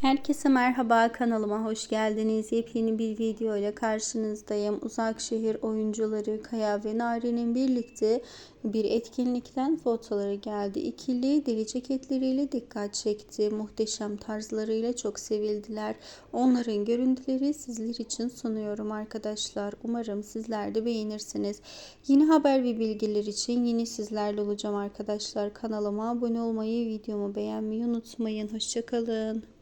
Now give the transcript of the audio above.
Herkese merhaba kanalıma hoş geldiniz. Yepyeni bir video ile karşınızdayım. Uzak şehir oyuncuları Kaya ve Nari'nin birlikte bir etkinlikten fotoları geldi. İkili deri ceketleriyle dikkat çekti. Muhteşem tarzlarıyla çok sevildiler. Onların görüntüleri sizler için sunuyorum arkadaşlar. Umarım sizler de beğenirsiniz. Yeni haber ve bilgiler için yine sizlerle olacağım arkadaşlar. Kanalıma abone olmayı, videomu beğenmeyi unutmayın. Hoşçakalın.